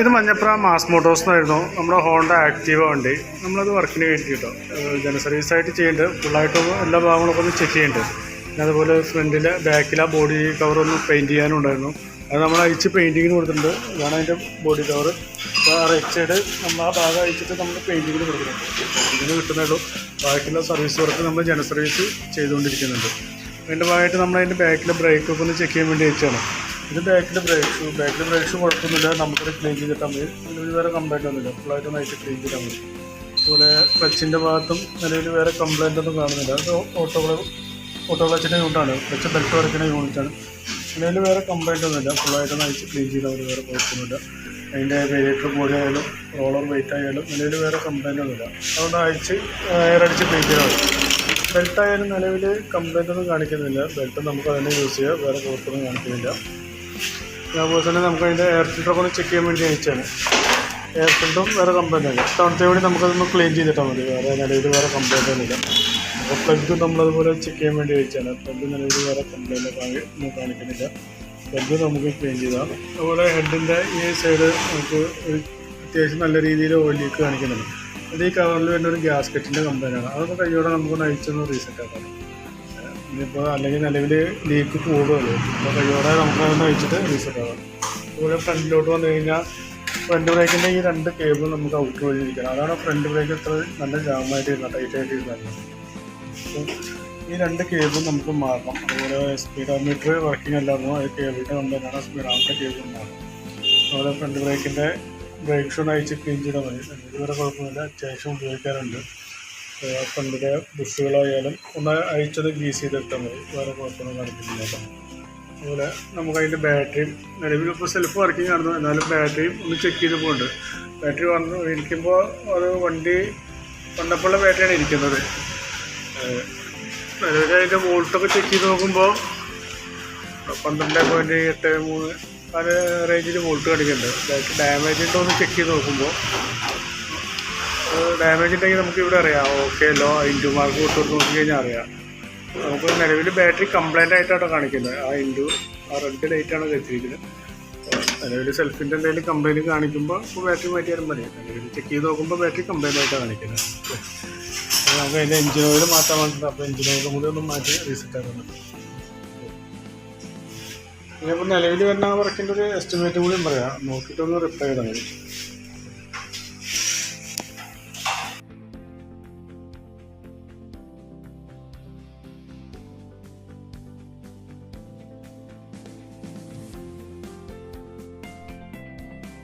ഇത് Manjapra mass Motors എന്നായിരുന്നു. നമ്മുടെ ഹോണ്ട ആക്റ്റീവ വണ്ടി. നമ്മളത് വർക്കിന് വേണ്ടി കിട്ടും ജന സർവീസായിട്ട് ചെയ്യുന്നുണ്ട് ഫുള്ളായിട്ട് എല്ലാ ഭാഗങ്ങളൊക്കെ ഒന്ന് ചെക്ക് ചെയ്യുന്നുണ്ട് അതുപോലെ ഫ്രണ്ടിലെ ബാക്കിലെ ബോഡി കവർ ഒന്ന് പെയിന്റ് ചെയ്യാനുണ്ടായിരുന്നു. അത് നമ്മൾ അഴിച്ച് പെയിന്റിങ്ങിന് കൊടുത്തിട്ടുണ്ട്. ഇതാണ് അതിന്റെ ബോഡി കവർ അപ്പോൾ റൈറ്റ് സൈഡ് നമ്മൾ ആ ഭാഗം അഴിച്ചിട്ട് നമ്മൾ പെയിന്റിങ്ങിന് കൊടുക്കുന്നുണ്ട് പെയിന്റിങ്ങിന് കിട്ടുന്നുള്ളൂ ബാക്കിയുള്ള സർവീസ് വർക്ക് നമ്മൾ ജന സർവീസ് ചെയ്തുകൊണ്ടിരിക്കുന്നുണ്ട്. അതിന്റെ ഭാഗമായിട്ട് നമ്മൾ അതിന്റെ ബാക്കിലെ ബ്രേക്കൊക്കെ ഒന്ന് ചെക്ക് ചെയ്യാൻ വേണ്ടി അയച്ചാണ് ഇത് ബാക്കിൽ ബ്രേക്ക് ഷൂ ബാക്കിൽ ബ്രേക്ക് ഷൂ കുഴപ്പമൊന്നുമില്ല. നമുക്കൊരു ക്ലീൻ ചെയ്തിട്ടാൽ മതി. നിലവിൽ വേറെ കംപ്ലൈന്റ് ഒന്നുമില്ല. ഫുള്ളായിട്ട് നൈറ്റ് ക്ലീൻ ചെയ്താൽ മതി. അതുപോലെ ക്ലച്ചിന്റെ ഭാഗത്തും നിലവിൽ വേറെ കംപ്ലൈന്റ് ഒന്നും കാണുന്നില്ല. അത് ഓട്ടോ ഓട്ടോ ക്ലച്ചിന്റെ യൂണിറ്റാണ് ക്ലച്ച് ബെൽറ്റ് വരയ്ക്കുന്ന യൂണിറ്റാണ് നിലവിൽ വേറെ കംപ്ലൈന്റ് ഒന്നുമില്ല. ഫുള്ളായിട്ട് നൈറ്റ് ക്ലീൻ ചെയ്താൽ മതി. വേറെ കുഴപ്പമൊന്നുമില്ല. അതിന്റെ വേരിയേറ്റർ ബോഡി ആയാലും റോളർ വെയിറ്റ് ആയാലും നിലവിൽ വേറെ കംപ്ലൈന്റ് ഒന്നുമില്ല. അതുകൊണ്ട് അയച്ച് എയർ അടിച്ച് ക്ലീൻ ചെയ്താൽ മതി. ബെൽറ്റ് ആയാലും നിലവിൽ കംപ്ലൈന്റ് ഒന്നും കാണിക്കുന്നില്ല. ബെൽറ്റ് നമുക്ക് അതിനെ യൂസ് ചെയ്യാം. വേറെ കുഴപ്പമൊന്നും കാണിക്കുന്നില്ല. അതുപോലെ തന്നെ നമുക്ക് അതിന്റെ എയർ ഫിൽറ്ററൊക്കെ ഒന്ന് ചെക്ക് ചെയ്യാൻ വേണ്ടി അയച്ചാണ് എയർ ഫിൽറ്ററും വേറെ കംപ്ലൈന്റ് ആണ്. തവണത്തെ വേണ്ടി നമുക്കതൊന്ന് ക്ലീൻ ചെയ്തിട്ടാൽ മതി. വേറെ നിലവിൽ വേറെ കംപ്ലൈന്റ് ഒന്നുമില്ല അപ്പോൾ പ്ലഗും നമ്മളതുപോലെ ചെക്ക് ചെയ്യാൻ വേണ്ടി അയച്ചാണ് പ്ലഗ് നിലവിൽ വേറെ കംപ്ലൈന്റ് ഒന്നും കാണിക്കുന്നില്ല. പ്ലഗ് നമുക്ക് ക്ലീൻ ചെയ്താണ് അതുപോലെ ഹെഡിന്റെ ഈ സൈഡ് നമുക്ക് അത്യാവശ്യം നല്ല രീതിയിൽ ഓയിൽ കാണിക്കുന്നുണ്ട്. അത് ഈ കവറിൽ വരുന്ന ഒരു ഗ്യാസ് കെറ്റിന്റെ ആണ്. അതൊക്കെ കയ്യോടെ നമുക്കൊന്ന് അയച്ചൊന്ന് റീസെറ്റ് ആക്കാം. ഇനിയിപ്പോൾ അല്ലെങ്കിൽ നിലവിൽ ലീക്ക് കൂടുമല്ലോ അപ്പോൾ കയ്യോടെ നമുക്ക് അതൊന്ന് വെച്ചിട്ട് റീസെറ്റ് ആവാം അതുപോലെ ഫ്രണ്ടിലോട്ട് വന്നു കഴിഞ്ഞാൽ ഫ്രണ്ട് ബ്രേക്കിന്റെ ഈ രണ്ട് കേബിൾ നമുക്ക് ഔട്ട് വഴി അതാണ് ഫ്രണ്ട് ബ്രേക്ക് ഇത്ര നല്ല ജാമായിട്ട് ഇരുന്നത് ടൈറ്റായിട്ട് ഇരുന്നത് ഈ രണ്ട് കേബിൾ നമുക്ക് മാറണം. അതുപോലെ സ്പീഡോമീറ്റർ വർക്കിംഗ് അല്ലായിരുന്നു. അത് കേബിളിന്റെ കമ്പനിയാണ് സ്പീഡോമീറ്റർ കേബിൾ മാറണം. അതുപോലെ ഫ്രണ്ട് ബ്രേക്കിന്റെ ബ്രേക്ക് ഷൂ അയച്ച് ക്ലീൻ ചെയ്താൽ മതി. ഇതുവരെ കുഴപ്പമില്ല അത്യാവശ്യം ഉപയോഗിക്കാറുണ്ട്. ഫ്രണ്ടിലെ ബുഷുകളായാലും ഒന്ന് അയച്ചത് ഗ്രീസ് ചെയ്തിട്ടാൽ മതി വേറെ കുഴപ്പമൊന്നും കാണിക്കുന്നില്ല അതുപോലെ നമുക്ക് അതിന്റെ ബാറ്ററിയും നിലവിൽ ഇപ്പോൾ സെൽഫ് വർക്കിംഗ് ആയിരുന്നു. എന്നാലും ബാറ്ററിയും ഒന്ന് ചെക്ക് ചെയ്ത് പോകുന്നുണ്ട് ബാറ്ററി വന്ന് ഇരിക്കുമ്പോൾ അത് വണ്ടി വന്നപ്പോഴുള്ള ബാറ്ററിയാണ് ഇരിക്കുന്നത്. നിലവിൽ അതിന്റെ വോൾട്ടൊക്കെ ചെക്ക് ചെയ്ത് നോക്കുമ്പോൾ പന്ത്രണ്ട് പോയിന്റ് എട്ട് മൂന്ന് ആ റേഞ്ചിൽ വോൾട്ട് കാണിക്കുന്നുണ്ട്. ബാറ്ററി ഡാമേജ് ഉണ്ടോ എന്ന് ചെക്ക് ചെയ്ത് നോക്കുമ്പോൾ ഡാമേജ് ഉണ്ടെങ്കിൽ നമുക്ക് ഇവിടെ അറിയാം. ഓക്കെ ലോ ഇന്റു മാർക്ക് വിട്ട് നോക്കി കഴിഞ്ഞാൽ അറിയാം. നമുക്ക് നിലവിൽ ബാറ്ററി കംപ്ലൈന്റ് ആയിട്ടാണ് കാണിക്കുന്നത്. ആ ഇന്റു ആ റെഡ് ലൈറ്റ് ആണ് വെച്ചിരിക്കുന്നത്. നിലവിൽ സെൽഫിന്റെ എന്തെങ്കിലും കംപ്ലൈന്റ് കാണിക്കുമ്പോൾ ഇപ്പോൾ ബാറ്ററി മാറ്റിയാലും മതി. നിലവിൽ ചെക്ക് ചെയ്ത് നോക്കുമ്പോൾ ബാറ്ററി കംപ്ലൈന്റ് ആയിട്ടാണ് കാണിക്കുന്നത്. നമുക്ക് അതിന്റെ എഞ്ചിൻ ഓയിൽ മാറ്റാൻ വേണ്ടിയിട്ട് അപ്പോൾ എഞ്ചിൻ ഓയിലും കൂടി ഒന്ന് മാറ്റി റീസെറ്റ് ആക്കുന്നുണ്ട് ഇനിയിപ്പോൾ നിലവിൽ വരുന്ന വർക്കിന്റെ ഒരു എസ്റ്റിമേറ്റ് കൂടിയും പറയാം. നോക്കിയിട്ടൊന്ന് റിപ്ലൈ ചെയ്താൽ മതി.